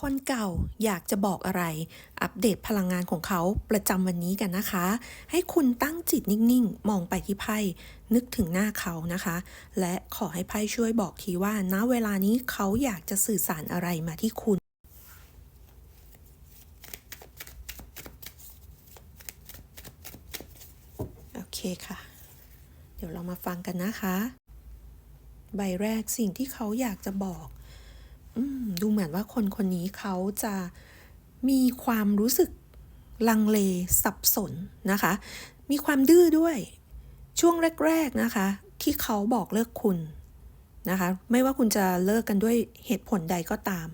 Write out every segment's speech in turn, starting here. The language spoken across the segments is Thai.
คนเก่าอยากจะบอกอะไร อัปเดตพลังงานของเขาประจำวันนี้กันนะคะ ให้คุณตั้งจิตนิ่งๆ มองไปที่ไพ่นึกถึงหน้าเขานะคะ และขอให้ไพ่ช่วยบอกทีว่าณเวลานี้เขาอยากจะสื่อสารอะไรมาที่คุณโอเคค่ะ เดี๋ยวเรามาฟังกันนะคะ ใบแรกสิ่งที่เขาอยากจะบอก ดูเหมือนว่าคนคนนี้เขาจะมีความรู้สึกลังเลสับสนนะคะ มีความดื้อด้วยช่วงแรก ๆนะคะ ที่เขาบอกเลิกคุณนะคะ ไม่ว่าคุณจะเลิกกันด้วยเหตุผลใดก็ตาม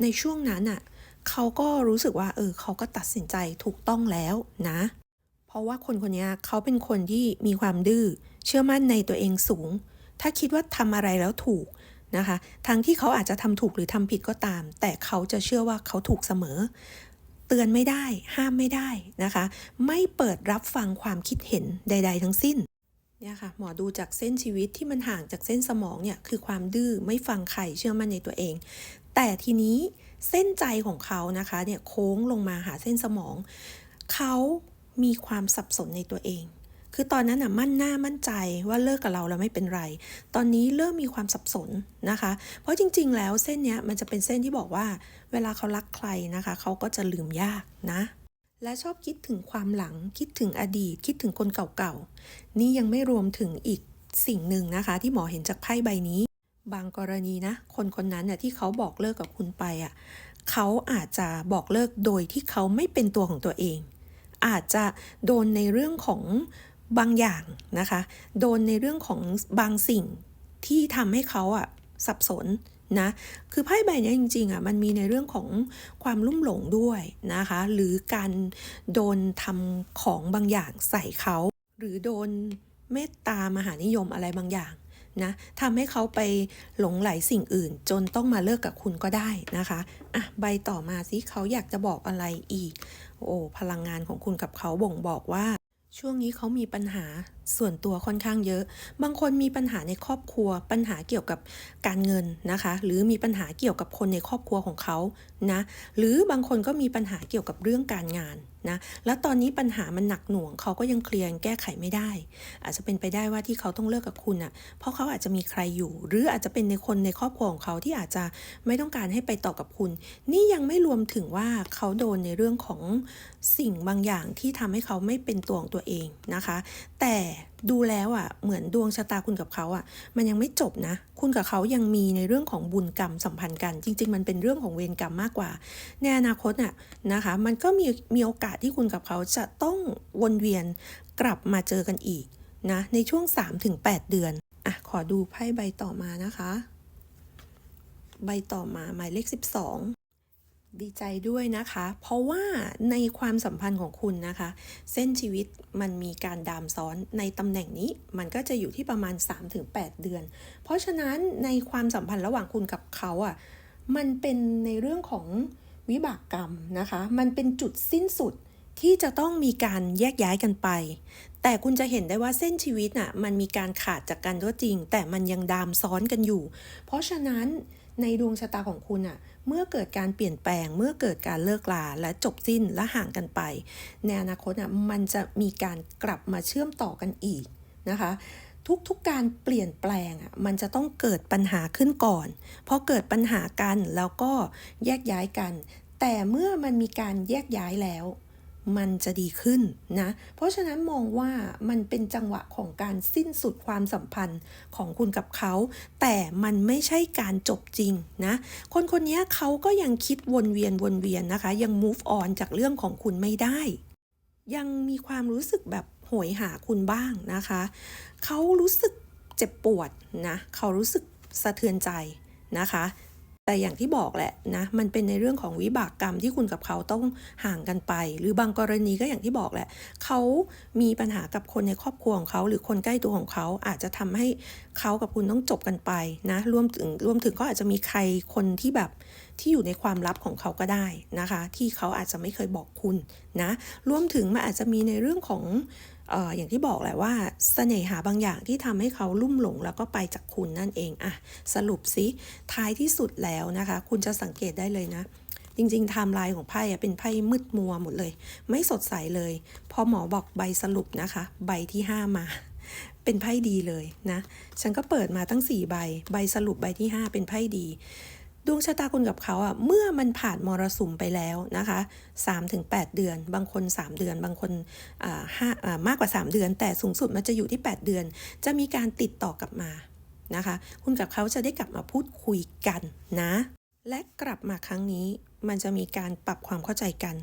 ในช่วงนั้นอะเขาก็รู้สึกว่า เออเขาก็ตัดสินใจถูกต้องแล้วนะ เพราะว่าคนคนนี้เขาเป็นคนที่มีความดื้อเชื่อมั่นในตัวเองสูง ถ้าคิดว่าทำอะไรแล้วถูก นะคะทั้งที่เขาอาจจะทำถูกหรือทำผิดก็ตาม แต่เขาจะเชื่อว่าเขาถูกเสมอ เตือนไม่ได้ ห้ามไม่ได้นะคะ ไม่เปิดรับฟังความคิดเห็นใด ๆ ทั้งสิ้นเนี่ยค่ะหมอดูจากเส้นชีวิตที่มันห่างจากเส้นสมองเนี่ยคือความดื้อไม่ฟังใครเชื่อมั่นในตัวเอง แต่ทีนี้เส้นใจของเขานะคะเนี่ยโค้งลงมาหาเส้นสมอง เขามีความสับสนในตัวเอง คือตอนนั้นน่ะมั่นหน้ามั่นใจว่าเลิกกับเราแล้วไม่เป็นไร ตอนนี้เริ่มมีความสับสนนะคะ เพราะจริง ๆ แล้วเส้นเนี้ยมันจะเป็นเส้นที่บอกว่า เวลาเขารักใครนะคะ เขาก็จะลืมยากนะ และชอบคิดถึงความหลังคิดถึงอดีต คิดถึงคนเก่าๆนี่ยังไม่รวมถึงอีกสิ่งหนึ่งนะคะ ที่หมอเห็นจากไพ่ใบนี้ บางกรณีนะ คนคนนั้นน่ะที่เขาบอกเลิกกับคุณไปอะเขาอาจจะบอกเลิกโดยที่เขาไม่เป็นตัวของตัวเอง อาจจะโดนในเรื่องของ บางอย่างนะคะ โดนในเรื่องของบางสิ่งที่ทำให้เขาอะสับสนนะ คือไพ่ใบนี้จริงๆอะมันมีในเรื่องของความลุ่มหลงด้วยนะคะ หรือการโดนทำของบางอย่างใส่เขา หรือโดนเมตตามหานิยมอะไรบางอย่างนะทำให้เขาไปหลงไหลสิ่งอื่น จนต้องมาเลิกกับคุณก็ได้นะคะอะใบต่อมาสิเขาอยากจะบอกอะไรอีก โอ้พลังงานของคุณกับเขาบ่งบอกว่า ช่วงนี้เขามีปัญหาส่วนตัวค่อนข้างเยอะ บางคนมีปัญหาในครอบครัว ปัญหาเกี่ยวกับการเงินนะคะ หรือมีปัญหาเกี่ยวกับคนในครอบครัวของเขานะ หรือบางคนก็มีปัญหาเกี่ยวกับเรื่องการงานนะ แล้วตอนนี้ปัญหามันหนักหน่วง เขาก็ยังเคลียร์แก้ไขไม่ได้ อาจจะเป็นไปได้ว่าที่เขาต้องเลิกกับคุณอะ เพราะเขาอาจจะมีใครอยู่ หรืออาจจะเป็นในคนในครอบครัวของเขาที่อาจจะไม่ต้องการให้ไปต่อกับคุณ นี่ยังไม่รวมถึงว่าเขาโดนในเรื่องของสิ่งบางอย่างที่ทำให้เขาไม่เป็นตัวของตัวเองนะคะ แต่ดูแล้วอะเหมือนดวงชะตาคุณกับเขาอะ มันยังไม่จบนะ คุณกับเขายังมีในเรื่องของบุญกรรมสัมพันธ์กัน จริง ๆ มันเป็นเรื่องของเวรกรรมมากกว่า ในอนาคตน่ะนะคะ มันก็มีมีโอกาสที่คุณกับเขาจะต้องวนเวียนกลับมาเจอกันอีกนะในช่วง 3-8 เดือนอะขอดูไพ่ใบต่อมานะคะ ใบต่อมาหมายเลข 12 ดีใจด้วยนะคะ เพราะว่าในความสัมพันธ์ของคุณนะคะ เส้นชีวิตมันมีการดามซ้อนในตำแหน่งนี้ มันก็จะอยู่ที่ประมาณ 3-8 เดือน เพราะฉะนั้นในความสัมพันธ์ระหว่างคุณกับเขาอะมันเป็นในเรื่องของวิบากกรรมนะคะ มันเป็นจุดสิ้นสุด ที่จะต้องมีการแยกย้ายกันไป แต่คุณจะเห็นได้ว่าเส้นชีวิตน่ะมันมีการขาดจากกันก็จริง แต่มันยังดามซ้อนกันอยู่ เพราะฉะนั้นในดวงชะตาของคุณอะเมื่อเกิดการเปลี่ยนแปลง เมื่อเกิดการเลิกลาและจบสิ้นและห่างกันไป ในอนาคตอะมันจะมีการกลับมาเชื่อมต่อกันอีกนะคะ ทุกๆการเปลี่ยนแปลงอะมันจะต้องเกิดปัญหาขึ้นก่อนพอเกิดปัญหากันแล้วก็แยกย้ายกัน แต่เมื่อมันมีการแยกย้ายแล้ว มันจะดีขึ้นนะ เพราะฉะนั้นมองว่ามันเป็นจังหวะของการสิ้นสุดความสัมพันธ์ของคุณกับเขา แต่มันไม่ใช่การจบจริงนะ คนคนนี้เขาก็ยังคิดวนเวียนวนเวียนนะคะ ยัง move on จากเรื่องของคุณไม่ได้ ยังมีความรู้สึกแบบโหยหาคุณบ้างนะคะ เขารู้สึกเจ็บปวดนะ เขารู้สึกสะเทือนใจนะคะ แต่อย่างที่บอกแหละนะมันเป็นในเรื่องของวิบากกรรมที่คุณกับเขาต้องห่างกันไป หรือบางกรณีก็อย่างที่บอกแหละเขามีปัญหากับคนในครอบครัวของเขา หรือคนใกล้ตัวของเขาอาจจะทำให้เขากับคุณต้องจบกันไปนะรวมถึงรวมถึงก็อาจจะมีใครคนที่แบบที่อยู่ในความลับของเขาก็ได้นะคะ ที่เขาอาจจะไม่เคยบอกคุณนะรวมถึงมันอาจจะมีในเรื่องของ อออย่างที่บอกแหละว่าสเสน่หาบางอย่างที่ทำให้เขาลุ่มหลงแล้วก็ไปจากคุณนั่นเองอะสรุปสิท้ายที่สุดแล้วนะคะ คุณจะสังเกตได้เลยนะ จริงๆไทม์ไลน์ของไพ่เป็นไพ่มืดมัวหมดเลย ไม่สดใสเลย พอหมอบอกใบสรุปนะคะ ใบที่ 5 มาเป็นไพ่ดีเลยนะ ฉันก็เปิดมาตั้ง 4 ใบ ใบสรุปใบที่ 5 เป็นไพ่ดี ดวงชะตาคุณกับเขาอะเมื่อมันผ่านมรสุมไปแล้วนะคะ3-8 เดือน บางคน 3 เดือน บางคนอ่าห้ามากกว่า 3 เดือน แต่สูงสุดมันจะอยู่ที่ 8 เดือน จะมีการติดต่อกลับมานะคะ คุณกับเขาจะได้กลับมาพูดคุยกันนะ และกลับมาครั้งนี้มันจะมีการปรับความเข้าใจกัน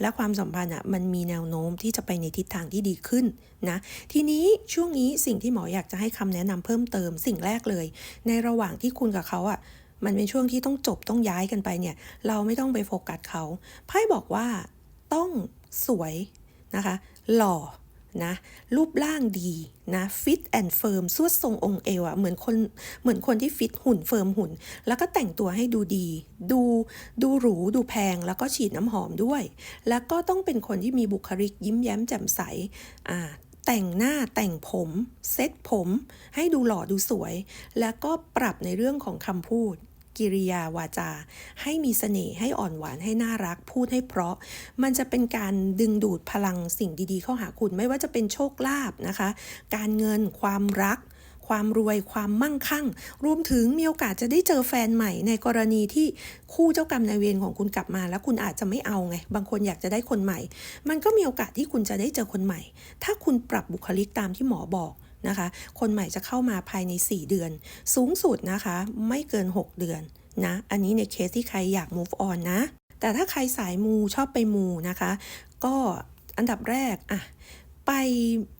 และความสัมพันธ์อะมันมีแนวโน้มที่จะไปในทิศทางที่ดีขึ้นนะทีนี้ช่วงนี้สิ่งที่หมออยากจะให้คำแนะนำเพิ่มเติมสิ่งแรกเลย ในระหว่างที่คุณกับเขาอะ มันเป็นช่วงที่ต้องจบต้องย้ายกันไปเนี่ย เราไม่ต้องไปโฟกัสเขาไพ่บอกว่าต้องสวยนะคะ หล่อนะรูปร่างดีนะฟิตแอนด์เฟิร์มสวดทรงองค์เอวอะเหมือนคนเหมือนคนที่ฟิตหุ่นเฟิร์มหุ่น แล้วก็แต่งตัวให้ดูดี ดูดูหรู ดูแพงแล้วก็ฉีดน้ำหอมด้วย แล้วก็ต้องเป็นคนที่มีบุคลิกยิ้มแย้มแจ่มใสอ่าแต่งหน้าแต่งผมเซ็ตผม ให้ดูหล่อดูสวย แล้วก็ปรับในเรื่องของคำพูด กิริยาวาจา ให้มีเสน่ห์ให้อ่อนหวานให้น่ารักพูดให้เพราะ มันจะเป็นการดึงดูดพลังสิ่งดีๆ เข้าหาคุณไม่ว่าจะเป็นโชคลาภนะคะ การเงินความรักความรวยความมั่งคั่ง รวมถึงมีโอกาสจะได้เจอแฟนใหม่ ในกรณีที่คู่เจ้ากรรมนายเวรของคุณกลับมา แล้วคุณอาจจะไม่เอาไง บางคนอยากจะได้คนใหม่ มันก็มีโอกาสที่คุณจะได้เจอคนใหม่ ถ้าคุณปรับบุคลิกตามที่หมอบอก นะคะ คนใหม่จะเข้ามาภายใน 4 เดือน สูงสุดนะคะ ไม่เกิน 6 เดือนนะ อันนี้ในเคสที่ใครอยาก move on นะ แต่ถ้าใครสายมูชอบไปมูนะคะ ก็อันดับแรกอะไป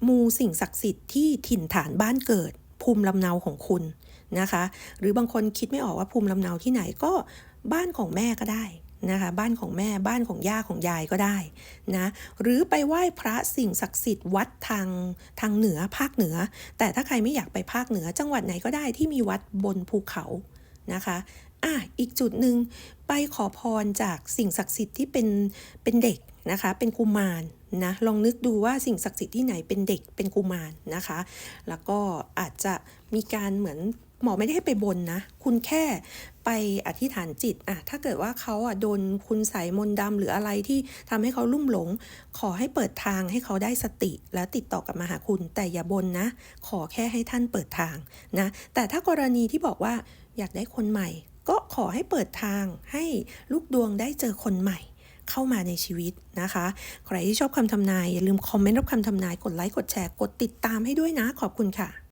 มูสิ่งศักดิ์สิทธิ์ที่ถิ่นฐานบ้านเกิด ภูมิลำเนาของคุณนะคะ หรือบางคนคิดไม่ออกว่าภูมิลำเนาที่ไหนก็บ้านของแม่ก็ได้ นะคะบ้านของแม่บ้านของย่าของยายก็ได้นะหรือไปไหว้พระสิ่งศักดิ์สิทธิ์วัดทางทางเหนือภาคเหนือ แต่ถ้าใครไม่อยากไปภาคเหนือ จังหวัดไหนก็ได้ที่มีวัดบนภูเขานะคะอะอีกจุดหนึ่งไปขอพรจากสิ่งศักดิ์สิทธิ์ที่เป็นเป็นเด็กนะคะเป็นกุมารนะลองนึกดูว่าสิ่งศักดิ์สิทธิ์ที่ไหนเป็นเด็กเป็นกุมารนะคะ แล้วก็อาจจะมีการเหมือน หมอไม่ได้ให้ไปบนนะ คุณแค่ไปอธิษฐานจิตอะถ้าเกิดว่าเขาอะโดนคุณใส่มนต์ดำหรืออะไรที่ทำให้เขาลุ่มหลง ขอให้เปิดทางให้เขาได้สติ แล้วติดต่อกลับมาหาคุณ แต่อย่าบนนะ ขอแค่ให้ท่านเปิดทางนะ แต่ถ้ากรณีที่บอกว่าอยากได้คนใหม่ ก็ขอให้เปิดทางให้ลูกดวงได้เจอคนใหม่เข้ามาในชีวิตนะคะ ใครที่ชอบคำทำนาย อย่าลืมคอมเมนต์รับคำทำนาย กดไลค์ กดแชร์ กดติดตามให้ด้วยนะ ขอบคุณค่ะ